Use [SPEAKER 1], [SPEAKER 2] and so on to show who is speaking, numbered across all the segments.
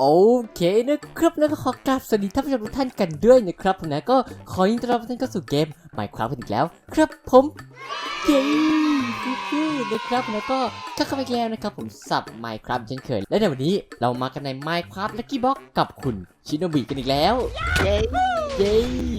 [SPEAKER 1] โอเคนะครับแล้วก็ขอกราบสวัสดีท่านผู้ชมทุกท่านกันด้วยนะครับผมนะก็ขอยินดีต้อนรับทุกท่านเข้าสู่เกม Minecraft กันอีกแล้ว ครับผมเย้ นะครับแล้วก็ก็เข้าไปอีกแล้วนะครับผมสับ Minecraft เช่นเคย และในวันนี้เรามากันใน Minecraft Lucky Box กับคุณชิโนบิกันอีกแล้ว
[SPEAKER 2] เย้
[SPEAKER 1] เย้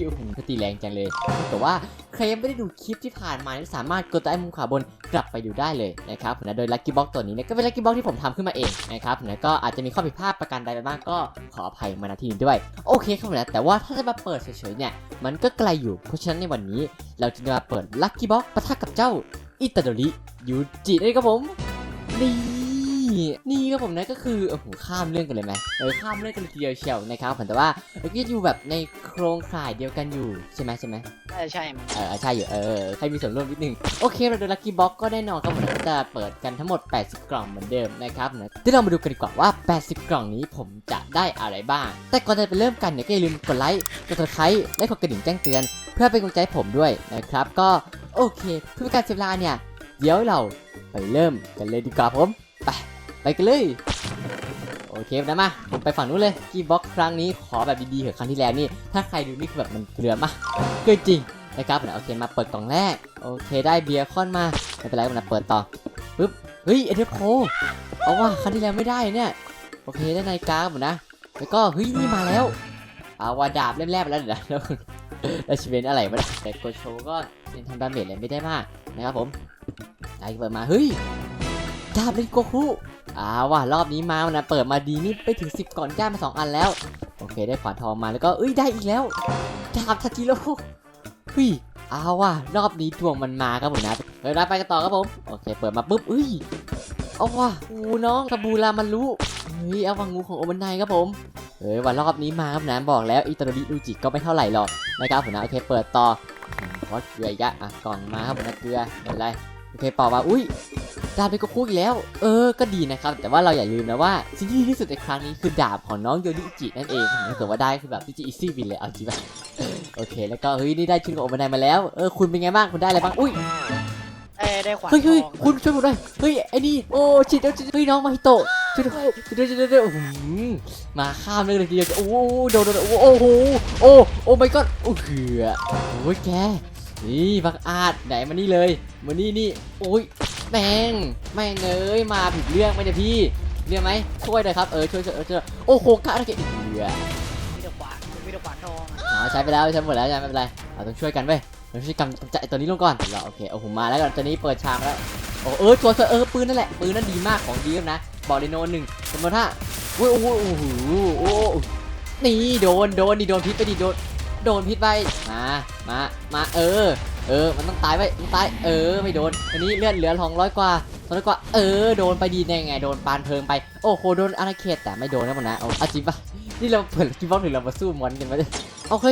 [SPEAKER 1] โอ้โหก็ตีแรงจังเลย แต่ว่าใครยังไม่ได้ดูคลิปที่ผ่านมาเนี่ยสามารถกดใต้มุมขวาบนกลับไปดูได้เลยนะครับผมนะโดย Lucky Box ตัวนี้เนี่ยก็เป็น Lucky Box ที่ผมทำขึ้นมาเองนะครับผมนะก็อาจจะมีข้อผิดพลาดประการใดไปบ้างก็ขออภัยมาณที่นี้ด้วย โอเคครับผมนะแต่ว่าถ้าจะมาเปิดเฉยๆเนี่ยมันก็ไกลอยู่เพราะฉะนั้นในวันนี้ เราจะมาเปิด Lucky Box ปะทะกับเจ้า อิตาลียูจิเลยครับผมนี่ นี่ครับผมนะก็คือโอ้โหข้ามเรื่องกันเลยไหมเออข้ามเรื่องกันเลยทีเดียวเชียวนะครับผมแต่ว่าเราก็อยู่แบบในโครงข่ายเดียวกันอยู่ใช่ไหมใช่ไหม
[SPEAKER 2] น่าจะใช่มั้ง
[SPEAKER 1] เออใช่อยู่เออให้มีส่วนร่วมนิดนึงโอเคเราดูลัคกี้บ็อกก็แน่นอนครับผมจะเปิดกันทั้งหมด 80 กล่องเหมือนเดิมนะครับนะที่เรามาดูกันดีกว่าว่า 80 กล่องนี้ผมจะได้อะไรบ้าง แต่ก่อนจะไปเริ่มกันเนี่ยก็อย่าลืมกดไลค์กดติดตามและกดกระดิ่งแจ้งเตือน เพื่อเป็นกำลังใจผมด้วยนะครับ ก็โอเคเพื่อการเสียเวลาเนี่ยเดี๋ยวเราไปเริ่มกันเลยดีกว่าผม ไป ไปกันเลย โอเคนะมาผมไปฝั่งนู้นเลยกีบ็อกครั้งนี้ขอแบบดีๆเถอะครั้งที่แล้วนี่ ถ้าใครดูนี่คือแบบมันเกลือมากเกินจริงนะครับนะโอเคมาเปิดกล่องแรก โอเคได้เบียร์คอนมาไม่เป็นไรนะเปิดต่อปึ๊บเฮ้ยเอเดโพเอาว่าครั้งที่แล้วไม่ได้เนี่ยโอเคได้นาฬิกาหมนะแล้วก็เฮ้ยนี่มาแล้วเอาว่าดาบเล่มแรกแล้วเดี๋ยวแล้วแล้วชีวิตอะไรมาแต่กดโชว์ก็ยังทำดาเมจอะไรไม่ได้มากนะครับผมไอ้เปิดมาเฮ้ยดาบเลนโกคุ อาว่ารอบนี้มานะเปิดมาดีนี่ไปถึง 10 ก่อนจ้ามา 2 อันแล้ว โอเคได้ขวานทองมาแล้วก็เอ้ยได้อีกแล้วดาบทาจิโร่เฮ้ยเอาว่ะรอบนี้ดวงมันมาครับผมนะเฮ้ยนะไปกันต่อครับผมโอเค เปิดมาปุ๊บเอ้ยเอาว่ะอูน้องคาบูรามันรู้เฮ้ยเอาวังงูของโอมันไนครับผมเฮ้ยวันรอบนี้มาครับนะบอกแล้วอิตาลีอูจิก็ไม่เท่าไหร่หรอกนะครับผมนะโอเคเปิดต่อขอเกลืออีกอะอะกล่องมาครับผมนะเกลือไม่เป็นไร โอเคเป่ามาอุ้ยดาบเป็นกระคุกอีกแล้ว เออ ก็ดีนะครับ แต่ว่าเราอย่าลืมนะว่าสิ่งที่ดีที่สุดในครั้งนี้คือดาบของน้องโยนิอุจินั่นเองถ้าเกิดว่าได้คือแบบที่จะอีซี่วินเลยเอาจริงป่ะโอเค แล้วก็เฮ้ยนี่ได้ชุดของโอมาไนมาแล้ว เออคุณเป็นไงบ้างคุณได้อะไรบ้าง อุ้ย
[SPEAKER 2] เอ้ยได้ขวาน
[SPEAKER 1] เฮ้ย
[SPEAKER 2] ท
[SPEAKER 1] เฮ้ย
[SPEAKER 2] อง
[SPEAKER 1] คุณช่วยผมด้วย เฮ้ยไอ้นี่ โอ้ชิดเดี๋ยวชิดเฮ้ยน้องมาฮิโตะช่วยด้วยช่วยด้วยช่วยด้วยช่วยด้วยโอ้โหมาข้ามเลยเลยทีเดียวโอ้โหโดนโดนโอ้โหโอ้โหโอ้โอ้ my god โอ้เหือโอ้ยแก นี่บักอาดไหนมานี่เลยมานี่นี่โอ้ยแม่งแม่งเอ้ยมาผิดเรื่องไหมเนี่ยพี่เรื่องไหมช่วยหน่อยครับเออช่วยช่วยเออช่วยโอ้โหกะอะไรเกเหือ
[SPEAKER 2] มีแต่ขวานมีแต่ขวานทองอะ
[SPEAKER 1] อ๋อใช้ไปแล้วใช้หมดแล้วใช่ไหมไม่เป็นไรเราต้องช่วยกันเว้ยเราช่วยกันจัดไอ้ตัวนี้ลงก่อนเราโอเคโอ้โหมาแล้วก่อนตัวนี้เปิดชามแล้วโอ้เออตัวเออปืนนั่นแหละปืนนั่นดีมากของดีนะบอกเลยโนหนึ่งสมมติถ้าโอ้ยโอ้โหโอ้โหโอ้โหนี่โดนโดนนี่โดนพิษไปดิโดน โดนพิษไปมา มา มาเออ เออ มันต้องตายไปต้องตาย เออ ไม่โดน อันนี้เลือดเหลือสองร้อยกว่าสองร้อยกว่า เออ โดนไปดีแน่ไง โดนปานเพลิงไป โอ้โห โดนอาณาเขตแต่ไม่โดนนะมันนะ เอาจริงปะนี่เราเปิดกิบอลหรือเรามาสู้มอนกันวะเลยโอเค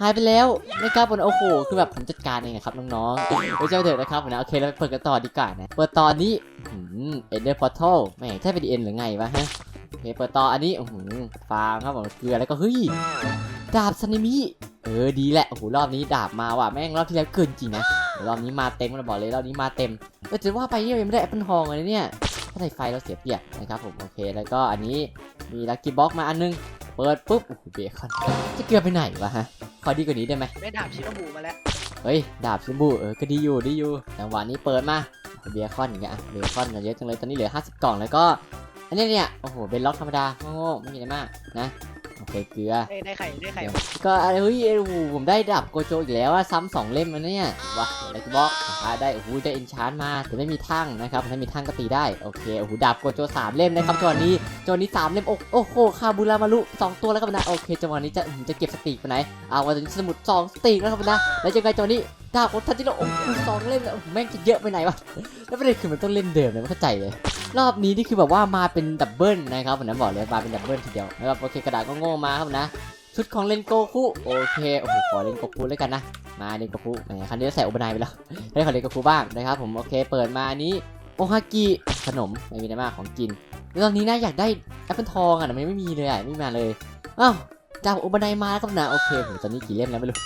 [SPEAKER 1] หายไปแล้วนะครับผมโอ้โหคือแบบผมจัดการเองนะครับน้องๆไม่ใช่เถอะนะครับผมนะโอเคเราไปเปิดกันต่อดีกว่านะเปิดตอนนี้เอ็นเดอร์พอร์ทัลแม่ใช่เป็นเอ็นหรือไงวะฮะโอเคเปิดต่ออันนี้โอ้โหฟางครับผมเกลือแล้วก็เฮ้ย ดาบซานิมิเออดีแหละโอ้โหรอบนี้ดาบมาว่ะแม่งรอบที่แล้วเกินจริงนะเดี๋ยวรอบนี้มาเต็มเราบอกเลยรอบนี้มาเต็มเออจะว่าไปเนี่ยยังไม่ได้แอปเปิลทองเลยเนี่ยถ้าใส่ไฟเราเสียเปรียบนะครับผมโอเคแล้วก็อันนี้มีลักกี้บ็อกมาอันนึงเปิดปุ๊บโอ้โหเบคอนจะเกลือไปไหนวะฮะขอดีกว่านี้ได้ไหม
[SPEAKER 2] ได้ดาบชิโนบุมาแล้ว
[SPEAKER 1] เฮ้ยดาบชิมบูเออก็ดีอยู่ดีอยู่จังหวะนี้เปิดมาเบียร์คอนอย่างเงี้ยอะเบียร์คอนเยอะจังเลยตอนนี้เหลือ 50 กล่องแล้วก็อันนี้เนี่ยโอ้โหเป็นล็อกธรรมดาโง่ๆไม่มีอะไรมากนะ โอเคเกลือ
[SPEAKER 2] เอ้ยได้ไข่ได้ไข่
[SPEAKER 1] ก็อะไรเฮ้ยโอ้โหผมได้ดาบโกโจอีกแล้วอะซ้ำสองเล่มมันเนี่ยว้าอะไรก็บอกอ่าได้โอ้โหได้เอนชานมาแต่ไม่มีทั้งนะครับถ้ามีทั้งก็ตีได้โอเคโอ้โหดาบโกโจสามเล่มนะครับจังหวะนี้จังหวะนี้สามเล่มโอ้โอ้โหคาบูรามารุสองตัวแล้วครับนะโอเคจังหวะนี้จะอืมจะเก็บสติกไปไหนเอาวันนี้สมุดสองสติกแล้วครับนะแล้วจังไงจังหวะนี้ ดาบของทันจิโร่โอ้โหสองเล่มแล้วโอ้โหแม่งจะเยอะไปไหนวะแล้วประเด็นคือมันต้องเล่นเดิมเลยไม่เข้าใจเลย รอบนี้นี่คือแบบว่ามาเป็นดับเบิลนะครับผมนะบอกเลยมาเป็นดับเบิลทีเดียวนะครับโอเคกระดาษก็โง่มาครับนะชุดของเลนโกคุโอเคโอ้โหขอเลนโกคุเลยกันนะมาเลนโกคุแหมครั้นี้ใส่โอบานายไปแล้วได้ขอเลนโกคุบ้างนะครับผมโอเคเปิดมาอันนี้โอฮากิขนมไม่มีอะไรมากของกินแล้วตอนนี้นะอยากได้แอปเปิลทองอะแต่มันไม่มีเลยอะไม่มาเลยอ้าวดาวโอบนายมาแล้วครับนะโอเคผมตอนนี้กี่เล่มแล้วไม่รู้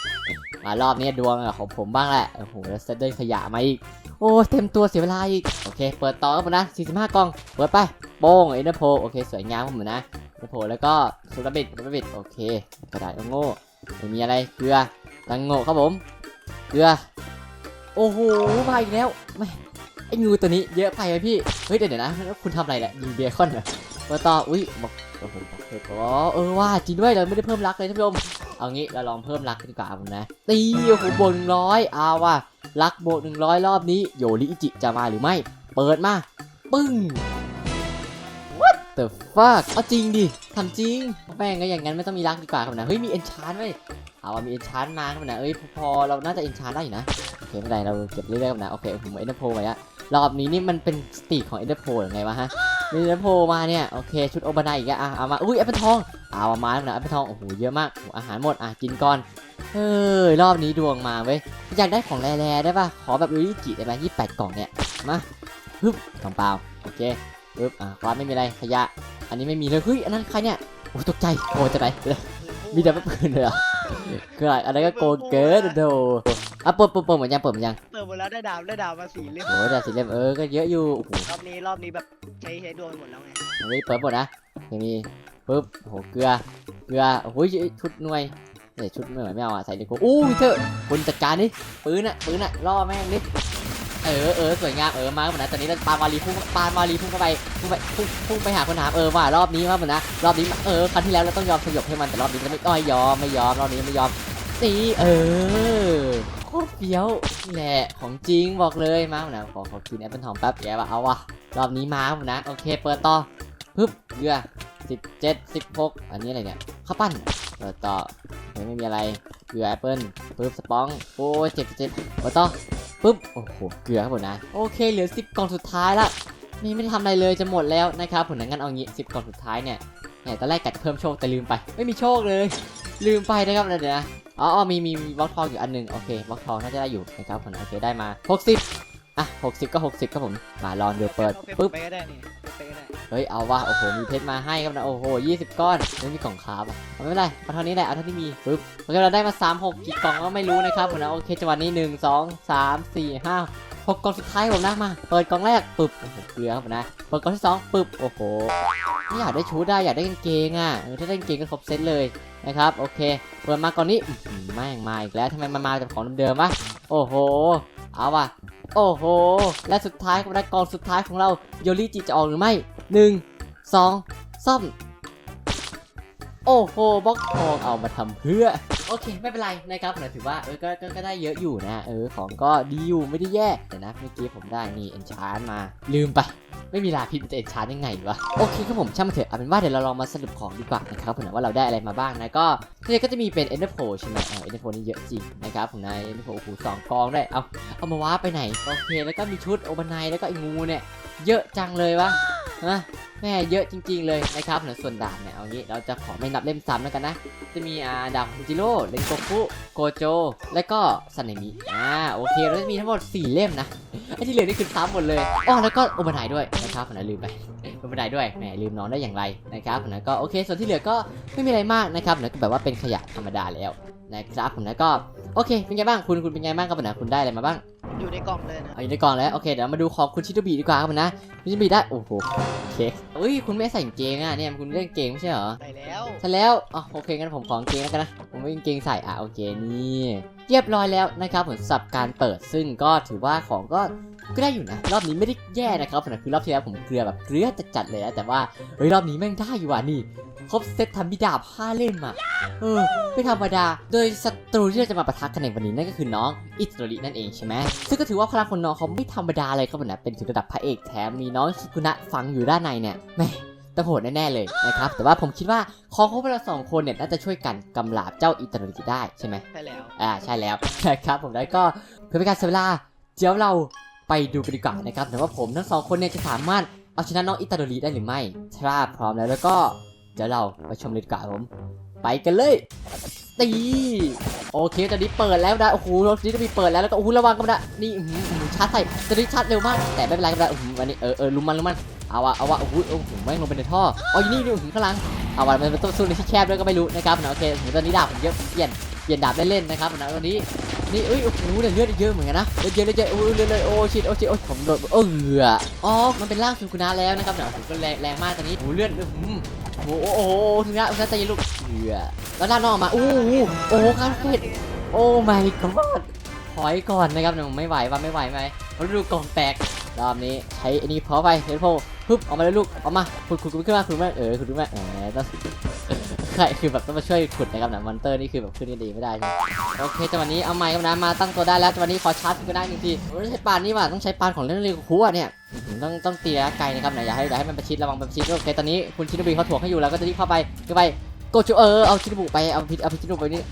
[SPEAKER 1] มารอบนี้ดวงของผมบ้างแหละ โอ้โหแล้วเซตเดินขยะมาอีก โอ้ เต็มตัวเสียเวลาอีก โอเค เปิดต่อครับผมนะ 45 กล่อง เปิดไป โป้งเอ็นเดอร์โพโอเค สวยงามครับผมนะเอ็นเดอร์โพแล้วก็สุรบิดสุรบิดโอเค กระดาษโง่ไม่มีอะไรเกลือตังโง่ครับผม เกลือ โอ้โห มาอีกแล้วไม่ไอ้งูตัวนี้เยอะไปไหมพี่ เฮ้ยเดี๋ยวนะแล้วคุณทำอะไรเนี่ยยิงเบคอนเหรอมาต่อ อุ้ยบอกโอ้โหบอกเอะอ๋อเออว่าจริงด้วยเราไม่ได้เพิ่มรักเลยท่านผู้ชม เอางี้เราลองเพิ่มรักกันดีกว่าผมนะ ตีโอ้โหบวกหนึ่งร้อยเอาว่ะรักโบวกหนึ่งร้อยรอบนี้โยริอิจิจะมาหรือไม่ เปิดมา ปึ้ง What the fuck เอาจริงดิทำจริงแม่งก็อย่างงั้นไม่ต้องมีรักดีกว่าครับนะเฮ้ยมีเอนชานไหมเอาว่ามีเอนชานมาครับนะเอ้ยพอพอเราน่าจะเอนชานได้อยู่นะโอเคไม่เป็นไรเราเก็บเรื่อยๆครับนะโอเคผมเอ็นเดอร์โพไว้อะรอบนี้นี่มันเป็นสตรีทของเอ็นเดอร์โพหรือไงวะฮะมีเอ็นเดอร์โพมาเนี่ยโอเคชุดโอบานายอีกอะอะเอามาอุ้ยแอปเปิลทอง เอามาแล้วนะแอปเปิลทองโอ้โหเยอะมากโอ้โหอาหารหมดอะกินก่อนเฮ้ยรอบนี้ดวงมาเว้ยอยากได้ของแร่ๆได้ป่ะขอแบบยูริจิได้ไหมยี่แปดกล่องเนี่ยมาฮึบกล่องเปล่าโอเคฮึบอะครับไม่มีอะไรขยะ อันนี้ไม่มีเลยเฮ้ยอันนั้นใครเนี่ยโอ้ยตกใจโอ้ยจะไหนมีแต่ไม่ปืนเลยเหรอะคืออะไรอะไรก็โกงเกินโดอะเปิดเปิดเปิดเหมือนยังเปิดเหมือนยัง
[SPEAKER 2] เติมหมดแล้วได้ดาวได้ดาวมาสี่เล่ม
[SPEAKER 1] โอ้ยแต่สีเล่มเออก็เยอะอยู่โอ้โห
[SPEAKER 2] รอบนี้รอบนี้แบบใช้ใช้ดวงหมดแล้วไง
[SPEAKER 1] เฮ้ยเปิดหมดนะอย่างนี้ ปึ๊บโหเกลือเกลือโอ้โหชุดหน่วยเดี๋ยวชุดหน่วยไม่เอาอะใส่ดีกว่าอู้ยเถอะคุณจัดการนี่ปืนอะปืนอะล่อแม่งนิดเออเออสวยงามเออมาเหมือนนะตอนนี้ปาวาลีพุ่งปาวาลีพุ่งเข้าไปพุ่งไปพุ่งพุ่งไปหาคนถามเออว่ารอบนี้ว่าเหมือนนะรอบนี้เออครั้งที่แล้วเราต้องยอมสยบให้มันแต่รอบนี้เราไม่อ้อยยอมไม่ยอมรอบนี้ไม่ยอมตีเออโคตรเฟี้ยวแหละของจริงบอกเลยมาเหมือนนะขอขอกินแอปเปิลทองแป๊บแย่ว่ะเอาว่ะรอบนี้มาครับผมนะโอเคเปิดต่อ ปึ๊บเกลือสิบเจ็ดสิบหกอันนี้อะไรเนี่ยข้าวปั้นเปิดต่อเฮ้ยไม่มีอะไรเกลือแอปเปิ้ลปึ๊บสปองโอ้เจ็ดเจ็ดเปิดต่อปึ๊บโอ้โหเกลือครับผมนะโอเคเหลือสิบกล่องสุดท้ายละนี่ไม่ได้ทำอะไรเลยจะหมดแล้วนะครับผมงั้นเอางี้สิบกล่องสุดท้ายเนี่ยเนี่ยตอนแรกกะจะเพิ่มโชคแต่ลืมไป ไม่มีโชคเลย ลืมไปนะครับเดี๋ยวนะอ๋ออ๋อมีมีมีบล็อกทองอยู่อันหนึงโอเคบล็อกทองน่าจะได้อยู่นะครับผมโอเคได้มา 60 อะ 60 ก็ 60ครับผม มาลองเดี๋ยวเปิด
[SPEAKER 2] อา
[SPEAKER 1] ปึ๊บ
[SPEAKER 2] ไปก็ได้นี่ไปก็ได้
[SPEAKER 1] เฮ้ยเอาว่ะโอ้โหมีเพชรมาให้ครับนะโอ้โห20 ก้อนไม่มีกล่องคาบอะเอาไม่เป็นไรเอาเท่านี้แหละเอาเท่าที่มีปึ๊บโอเคเราได้มา3 6กี่กล่องก็ไม่รู้นะครับผมนะโอเคจังหวะนี้ 1 2 3 4 5 6กล่องสุดท้ายผมนะมาเปิดกล่องแรกปึ๊บโอ้โหเกลือครับผมนะเปิดกล่องที่2ปึ๊บโอ้โหนี่อยากได้ชุดได้อยากได้กางเกงอะถ้าได้กางเกงก็ครบเซตเลยนะครับโอเคเปิดมาก่อนนี้แม่งมาอีกแล้วทำไมมันมาจากของเดิมๆวะโอ้โหเอาว่ะโอ้โห และสุดท้ายครับนะกล่องสุดท้ายของเราโยริจิจะออกหรือไม่ หนึ่งสองซ่อม โอ้โหบล็อกทองเอามาทำเพื่อ โอเค ไม่เป็นไรนะครับผมถือว่าเออก็ก็ก็ได้เยอะอยู่นะเออของก็ดีอยู่ไม่ได้แย่แต่นะเมื่อกี้ผมได้นี่เอนชานมา ลืมไปไม่มีลาพิษมันจะเอ็นชานยังไงวะโอเคครับผมช่างมันเถอะเอาเป็นว่าเดี๋ยวเราลองมาสรุปของดีกว่านะครับผมว่าเราได้อะไรมาบ้างนะก็เนี่ยก็จะมีเป็นเอ็นเดอร์โพใช่ไหมเอ็นเดอร์โพนี่เยอะจริงนะครับผมนะเอ็นเดอร์โพโอ้โหสองกองได้เอาเอามาว้าไปไหนโอเคแล้วก็มีชุดโอบานายแล้วก็ไอ้งูเนี่ยเยอะจังเลยวะ ฮะแม่เยอะจริง ๆเลยนะครับเหนือส่วนดาบเนี่ยเอางี้เราจะขอไม่นับเล่มซ้ำแล้วกันนะ จะมีอาดาบจิโร่เลนโกคุโกโจ และก็ซันเนมิอ่าโอเคเราจะมีทั้งหมด 4 เล่มนะไอ้ที่เหลือนี่คือซ้ำหมดเลยอ๋อแล้วก็โอบานายด้วยนะครับผมนะลืมไปโอบานายด้วยแหมลืมน้องได้อย่างไรนะครับผมนะก็โอเค ส่วนที่เหลือก็ไม่มีอะไรมากนะครับนะก็แบบว่าเป็นขยะธรรมดาแล้วนะครับผมนะก็โอเคเป็นไงบ้างคุณคุณเป็นไงบ้างครับผมนะคุณได้อะไรมาบ้าง
[SPEAKER 2] อยู่ในกล่องเลยนะ
[SPEAKER 1] เอาอยู่ในกล่องแล้ว โอเค เดี๋ยวมาดูของคุณชิโตบิดีกว่าครับผมนะคุณชิโตบิได้ โอ้โห โอเคเอ้ย คุณไม่ใส่กางเกงอะเนี่ย คุณเล่นเกงไม่ใช่เหรอ
[SPEAKER 2] ใส่แล้ว
[SPEAKER 1] ใช่แล้ว อ๋อ โอเค งั้นผมขอกางเกงแล้วกันนะ ผมไม่มีกางเกงใส่ อะ โอเค นี่ เรียบร้อยแล้วนะครับผมสำหรับการเปิด ซึ่งก็ถือว่าของก็ ก็ได้อยู่นะ รอบนี้ไม่ได้แย่นะครับผมนะคือรอบที่แล้วผมเกลือแบบเกลือจัดๆเลยนะแต่ว่า เฮ้ย รอบนี้แม่งได้อยู่ว่ะนี่ ครบเซตทำบิดาบห้าเล่มอะ เออไม่ธรรมดา โดยศัตรูที่เราจะมาปะทะกันในวันนี้นั่นก็คือน้องอิตาลีนั่นเองใช่ไหมซึ่งก็ถือว่าพลังของน้องเขาไม่ธรรมดาเลยครับผมนะเป็นถึงระดับพระเอกแถมมีน้องชิคุนะฟังอยู่ด้านในเนี่ยแหม่ต้องโหดแน่ๆเลยนะครับ แต่ว่าผมคิดว่าของพวกเราสองคนเนี่ยน่าจะช่วยกันกำลาบเจ้าอิตาลีได้ใช่ไหม
[SPEAKER 2] ใช่แล้ว
[SPEAKER 1] อ่าใช่แล้วนะครับผมแล้วก็เพื่อเป็นการเสียเวลาเดี๋ยวเราไปดูกันดีกว่านะครับแต่ว่าผมทั้งสองคนเนี่ยจะสามารถเอาชนะน้องอิตาลีได้หรือไม่ถ้าพร้อมแล้วแล้วก็ เดี๋ยวเราไปชมเลยดีกว่าผม ไปกันเลยตีโอเคตอนนี้เปิดแล้วนะโอ้โหรถนี้จะมีเปิดแล้วแล้วก็โอ้โหระวังกันนะนี่ชาร์จใส่ตอนนี้ชาร์จเร็วมาก แต่ไม่เป็นไรก็ได้อื้อหือวันนี้เออเออลุมมันลุมมันเอาวะเอาวะโอ้โหโอ้โหแม่งลงไปในท่ออ๋ออยู่นี่นี่อื้อหือข้างหลังเอาวะมันเป็นต้นสู้ในที่แคบด้วยก็ไม่รู้นะครับนะโอเคอื้อหือตอนนี้ดาบผมเยอะเปลี่ยนเปลี่ยนดาบเล่นๆนะครับนะตอนนี้นี่เอ้ยโอ้โหแต่เลือดเยอะเหมือนกันนะเลือดเยอะเลือดเยอะโอ้ยเลือดเลยโอ้ชิดโอ้ชิดโอ้ยผมโดนเอออ๋อมันเป็นร่างสุกุนะแล้วนะครับเดี๋ยวผมก็แรงแรงมากตอนนี้โอ้เลือดอืม โอ้โหโอ้โหสุกุนะสุกุนะใจเย็นลูกเอือแล้วด้านนอกมาโอ้โหโอ้โหการเฟดโอ้ my god ถอยก่อนนะครับหนูไม่ไหวว่ะไม่ไหวไหมมาดูกล่องแตกรอบนี้ใช้อันนี้พอไปเฮดโฟปึ๊บออกมาเลยลูกออกมาขุดขุดขึ้นมาขุดขึ้นมาเออขุดขึ้นมาเออต้อง ใครคือแบบต้องมาช่วยขุดนะครับนะมอนเตอร์นี่คือแบบขึ้นกันดีไม่ได้ใช่ไหมโอเคจังหวะนี้เอาไม้กับน้ำมาตั้งตัวได้แล้วจังหวะนี้ขอชาร์จก็ได้หนึ่งทีโอ้ยใช้ปานนี่ว่ะต้องใช้ปานของเล่นเรียกคู่อะเนี่ยต้องต้องตีระยะไกลนะครับนะอย่าให้อย่าให้มันประชิดระวังประชิดโอเคตอนนี้คุณชินบุรีเขาถ่วงให้อยู่แล้วก็จะรีบเข้าไปเข้าไปโกจูเออเอาชินบุไปเอาพิเอาพิชินบุไปนี่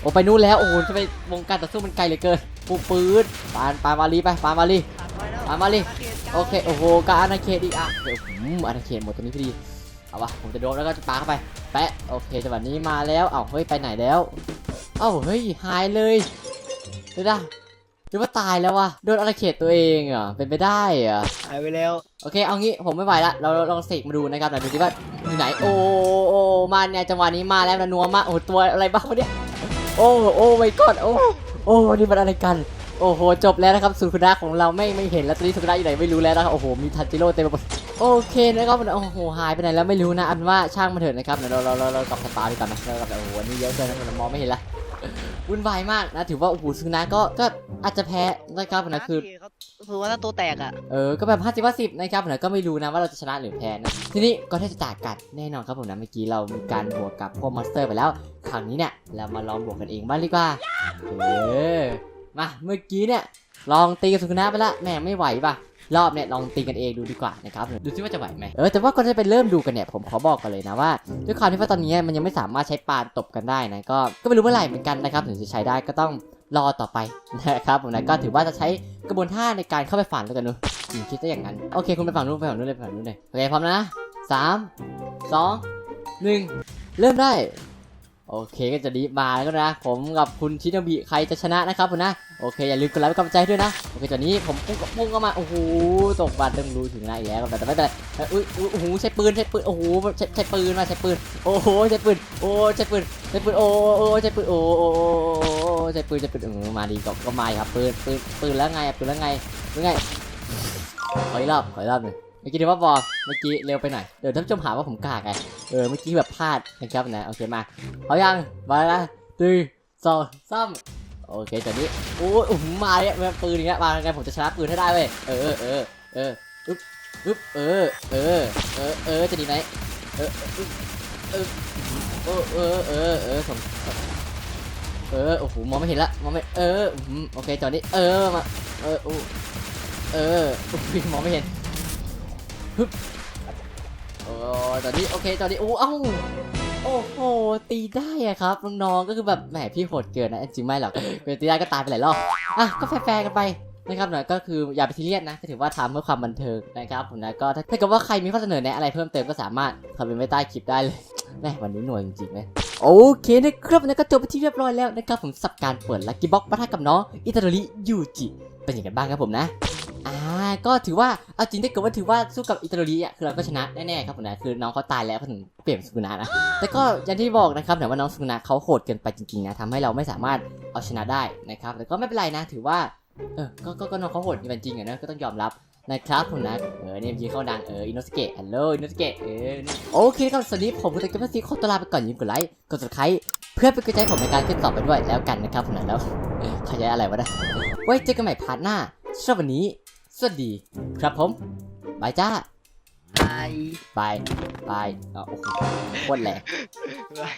[SPEAKER 1] โอ้ไปนู่นแล้วโอ้โหจะไปวงการต่อสู้มันไกลเหลือเกินปูปืนปานปานวาลีไปปานวาลี
[SPEAKER 2] ตัดไว้แล้ว
[SPEAKER 1] เอามาดิ
[SPEAKER 2] โอเค
[SPEAKER 1] โอ้โหกาอาณาเขตอีกอะเดี๋ยวอืมอาณาเขตหมดตรงนี้พอดี เอาวะผมจะโดนแล้วก็จะปาเข้าไป แปะ โอเคจังหวะนี้มาแล้ว เอ้าเฮ้ยไปไหนแล้ว เอ้าเฮ้ยหายเลยเดี๋ยวนะหรือว่าตายแล้ววะโดนอาณาเขตตัวเองเหรอะเป็นไปได้เหรอะ
[SPEAKER 2] หายไปแล้ว
[SPEAKER 1] โอเคเอางี้ผมไม่ไหวละ เราลองเสกมาดูนะครับเดี๋ยวดูดิว่าอยู่ไหน โอ้โอ้มาเนี่ยจังหวะนี้มาแล้วนะนัวมากโอ้โหตัวอะไรบ้างวะเนี่ย โอ้โอ้ไม่กอดโอ้โอ้นี่มันอะไรกัน โอ้โห จบแล้วนะครับสุคุระของเราไม่ไม่เห็นแล้วตอนนี้สุคุระอยู่ไหนไม่รู้แล้วนะครับโอ้โหมีทันจิโร่เต็มไปหมดโอเคนะครับโอ้โหหายไปไหนแล้วไม่รู้นะอันว่าช่างมันเถอะนะครับเดี๋ยวเราเราเราเรากลับสตาร์ดีกว่านะเรากลับโอ้โหอันนี่เยอะเกินนะมันมองไม่เห็นละวุ่นวายมากนะถือว่าโอ้โหสุคุระก็ก็อาจจะแพ้นะครับนะคือ
[SPEAKER 2] เขาคือว่าถ้าตัวแตกอะ
[SPEAKER 1] เออก็แบบห้าสิบห้าสิบนะครับผมนะก็ไม่รู้นะว่าเราจะชนะหรือแพ้นะทีนี้ก็ที่จะจากกันแน่นอนครับผมนะเมื่อกี้เรามีการบวกกับพวกมอนสเตอร์ไปแล้วครั้งนี้เนี่ยเรามาลองบวกกันเองบ้างดีกว่าเออ มาเมื่อกี้เนี่ยลองตีกับสุขนะไปละแหม่ไม่ไหวป่ะรอบเนี่ยลองตีกันเองดูดีกว่านะครับดูซิว่าจะไหวไหมเออแต่ว่าก่อนจะไปเริ่มดูกันเนี่ยผมขอบอกกันเลยนะว่าด้วยความที่ว่าตอนนี้มันยังไม่สามารถใช้ปานตบกันได้นะก็ก็ไม่รู้เมื่อไหร่เหมือนกันนะครับถึงจะใช้ได้ก็ต้องรอต่อไปนะครับผมนะก็ถือว่าจะใช้กระบวนท่าในการเข้าไปฝันแล้วกันเนอะอืมคิดได้อย่างนั้นโอเคคุณไปฝั่งนู้นไปฝั่งนู้นเลยไปฝั่งนู้นเลยโอเคพร้อมนะสามสองหนึ่งเริ่มได้ โอเคก็จะดีมาแล้วนะ ผมกับคุณชินบิใครจะชนะนะครับคุณนะ โอเค อย่าลืมกดไลค์เป็นกำลังใจด้วยนะ โอเคตอนนี้ผมพุ่งกับพุ่งเข้ามา โอ้โหตกบัตรต้องรู้ถึงนะอีกแล้วแต่แต่ไม่เป็นไรเอ้ยอุ้ยอุ้ยโอ้โหใช้ปืนใช้ปืน โอ้โหใช้ใช้ปืนมาใช้ปืน โอ้โหใช้ปืน โอ้ใช้ปืนใช้ปืน โอ้โอ้ใช้ปืน โอ้โอ้ใช้ปืนใช้ปืนเออมาดีก็ก็มาครับปืนปืนปืนแล้วไงปืนแล้วไงปืนไงขออีกรอบขออีกรอบหนึ่ง มื่อกี้ถือว่าบอลเมื่อกี้เร็วไปหน่อย เดี๋ยวท่านผู้ชมหาว่าผมกากไง เออ เมื่อกี้แบบพลาดนะครับนะ โอเคมา เอายัง มาแล้วนะหนึ่งสองสามโอเคตอนนี้โอ้ยมาเนี่ยมาปืนอย่างเงี้ย มาไงผมจะชนะปืนให้ได้เว้ย เออเออเอออึ๊บอึ๊บเออ เออ เออ เออ จะดีไหมเอออึ๊บเออ เออ เออ เออ เออสมเออ โอ้โห มองไม่เห็นละ มองไม่ เออ โอเคจอดนี้ เออ มา เออโอ้เออมองไม่เห็น ฮึบโอ้ตอนนี้โอเคตอนนี้โอ้เอ้าโอ้โหตีได้อะครับน้องๆก็คือแบบแหมพี่โหดเกินนะจริงไม่หรอกเป็นตีได้ก็ตายไปหลายรอบอะก็แฟร์กันไปนะครับหน่อยก็คืออย่าไปซีเรียสนะก็ถือว่าทำเพื่อความบันเทิงนะครับผมนะก็ถ้าเกิดว่าใครมีข้อเสนอแนะอะไรเพิ่มเติมก็สามารถคอมเมนต์ไว้ใต้คลิปได้เลยแหมวันนี้หน่วยจริงๆนะโอเคนะครับนะก็จบไปที่เรียบร้อยแล้วนะครับผมสับการเปิดลักกี้บ็อกปะทะกับน้องอิตาลียูจิเป็นอย่างไรบ้างครับผมนะ อ่าก็ถือว่าเอาจริงถ้าเกิดว่าถือว่าสู้กับอิตาลีอะคือเราก็ชนะแน่ๆครับผมนะคือน้องเขาตายแล้วเขาถึงเปลี่ยนสุกุนะนะแต่ก็อย่างที่บอกนะครับแต่ว่าน้องสุกุนะเขาโหดเกินไปจริงๆนะทำให้เราไม่สามารถเอาชนะได้นะครับแต่ก็ไม่เป็นไรนะ ถือว่าเออก็ก็น้องเขาโหดจริงๆอะนะก็ต้องยอมรับนะครับผมนะเออเนี่ยยิงเข้าดังเอออินโนสเกะฮัลโหลอินโนสเกะเออโอเคครับสวัสดีผมคุณตะกียบซีขอตัวลาไปก่อนอย่าลืมกดไลค์กด subscribe เพื่อเป็นกำลังใจผมในการขึ้นต่อไปด้วยแล้วกันนะครับผมนะแล้วขยายอะไรวะนะไว้เจอกันใหม่พาร์ทหน้าสำหรับวันนี้ สวัสดีครับผมบายจ้า
[SPEAKER 2] ไอ้
[SPEAKER 1] บายบายอ๋อโอ้โหโคตรแรง
[SPEAKER 2] ไอ้